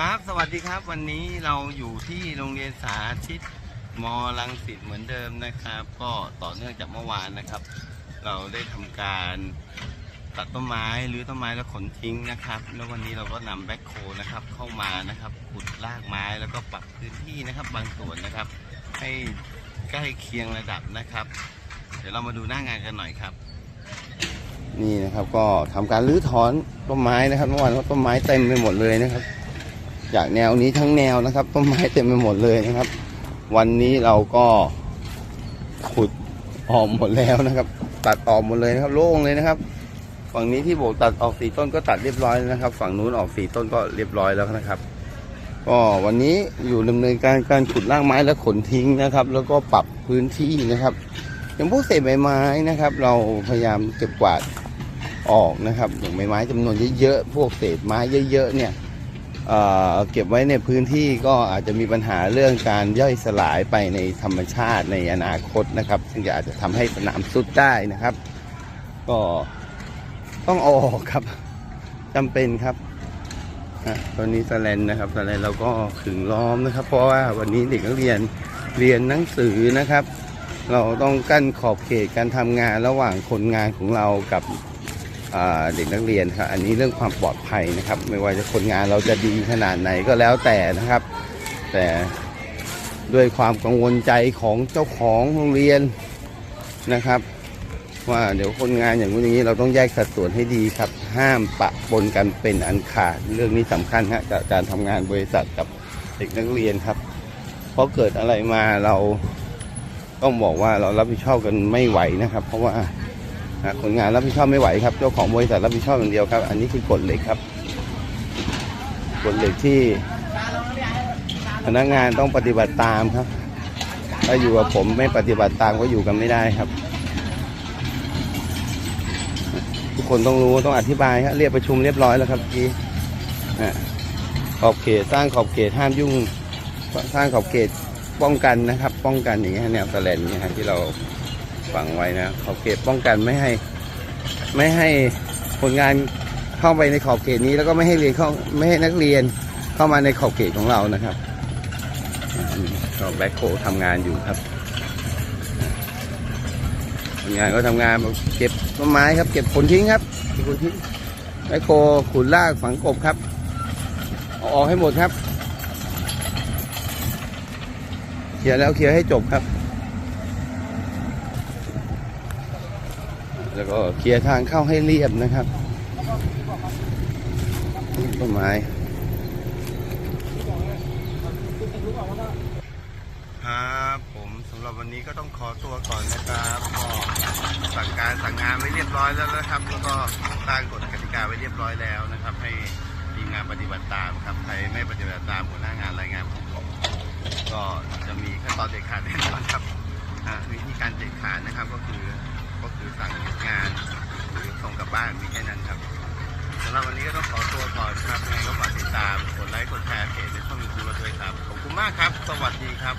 ครับสวัสดีครับวันนี้เราอยู่ที่โรงเรียนสาธิตมลังสิตเหมือนเดิมนะครับ ก็ต่อเนื่องจากเมื่อวานนะครับ เราได้ทำการตัดต้นไม้หรือต้นไม้แล้วขนทิ้งนะครับ แล้ววันนี้เราก็นำแบ็คโฮนะครับเข้ามานะครับขุดรากไม้แล้วก็ปรับพื้นที่นะครับ บางส่วนนะครับ ให้ใกล้เคียงระดับนะครับ เดี๋ยวเรามาดูหน้างานกันหน่อยครับ นี่นะครับก็ทำการรื้อถอนต้นไม้นะครับ เมื่อวานต้นไม้เต็มไปหมดเลยนะครับ จากแนวนี้ทั้งแนวนะครับต้นไม้เต็มไปหมดเลยนะครับ วันนี้เราก็ขุดออกหมดแล้วนะครับ ตัดออกหมดเลยนะครับ โล่งเลยนะครับ ฝั่งนี้ที่โบกตัดออกสี่ต้นก็ตัดเรียบร้อยแล้วนะครับ ฝั่งนู้นออกสี่ต้นก็เรียบร้อยแล้วนะครับ ก็วันนี้อยู่ดำเนินการการขุดรากไม้และขนทิ้งนะครับ แล้วก็ปรับพื้นที่นะครับอย่างพวกเศษใบไม้นะครับ เราพยายามเก็บกวาดออกนะครับอย่างใบไม้จำนวนเยอะๆพวกเศษไม้เยอะๆเนี่ย เเก็บไว้ในพื้นที่ก็อาจจะมีปัญหาเรื่องการย่อยสลายไปในธรรมชาติในอนาคตนะครับ ซึ่งอาจจะทำให้สนามสุดได้นะครับ ก็ต้องออกครับจำเป็นครับอะตอนนี้สแลนนะครับสแลนเราก็ขึงล้อมนะครับ เพราะว่าวันนี้เด็กนักเรียนเรียนหนังสือนะครับ เราต้องกั้นขอบเขตการทำงานระหว่างคนงานของเรากับ เด็กนักเรียนครับอันนี้เรื่องความปลอดภัยนะครับ ไม่ว่าจะคนงานเราจะดีขนาดไหนก็แล้วแต่นะครับ แต่ด้วยความกังวลใจของเจ้าของโรงเรียนนะครับ ว่าเดี๋ยวคนงานอย่างนู้นอย่างนี้เราต้องแยกสัดส่วนให้ดีครับ ห้ามปะปนกันเป็นอันขาดเรื่องนี้สำคัญฮะกับการทำงานบริษัทกับเด็กนักเรียนครับ เพราะเกิดอะไรมาเราต้องบอกว่าเรารับผิดชอบกันไม่ไหวนะครับ เพราะว่า คนงานรับผิดชอบไม่ไหวครับเจ้าของบริษัทรับผิดชอบอย่างเดียวครับ อันนี้คือกฎเหล็กครับกฎเหล็กที่พนักงานต้องปฏิบัติตามครับ ถ้าอยู่กับผมไม่ปฏิบัติตามก็อยู่กันไม่ได้ครับ ทุกคนต้องรู้ต้องอธิบายครับเรียกประชุมเรียบร้อยแล้วครับเมื่อกี้อ่ขอบเขตสร้างขอบเขตห้ามยุ่ง สร้างขอบเขตป้องกันนะครับ ป้องกันอย่างเงี้ยแนวตะแลนเนี่ยที่เรา ฝังไว้นะขอบเขตป้องกันไม่ให้ ไม่ให้คนงานเข้าไปในขอบเขตนี้แล้วก็ไม่ให้เรียนเข้าไม่ให้นักเรียนเข้ามาในขอบเขตของเรานะครับก็แบ็คโคทำงานอยู่ครับคนงานก็ทำงานเก็บต้นไม้ครับ เก็บผลทิ้งครับเก็บผลทิ้งแบ็คโคขุดรากฝังกบครับเอาออกให้หมดครับเคลียร์แล้วเคลียร์ให้จบครับ แล้วก็เคลียร์ทางเข้าให้เรียบนะครับต้นไม้ครับผมสำหรับวันนี้ก็ต้องขอตัวก่อนนะครับก็สั่งการสั่งงานไว้เรียบร้อยแล้วนะครับ แล้วก็ตั้งกฎกติกาไว้เรียบร้อยแล้วนะครับ ให้ทีมงานปฏิบัติตามครับใครไม่ปฏิบัติตามหัวหน้างานรายงานผมก็จะมีขั้นตอนเด็ดขาดแน่นอนครับวิธีการเด็ดขาดนะครับก็คือ อตัวก่อนครับยังไงก็ฝากติดตาม กดไลค์ กดแชร์เพจในช่องยูทูบเราด้วยครับ ขอบคุณมากครับ สวัสดีครับ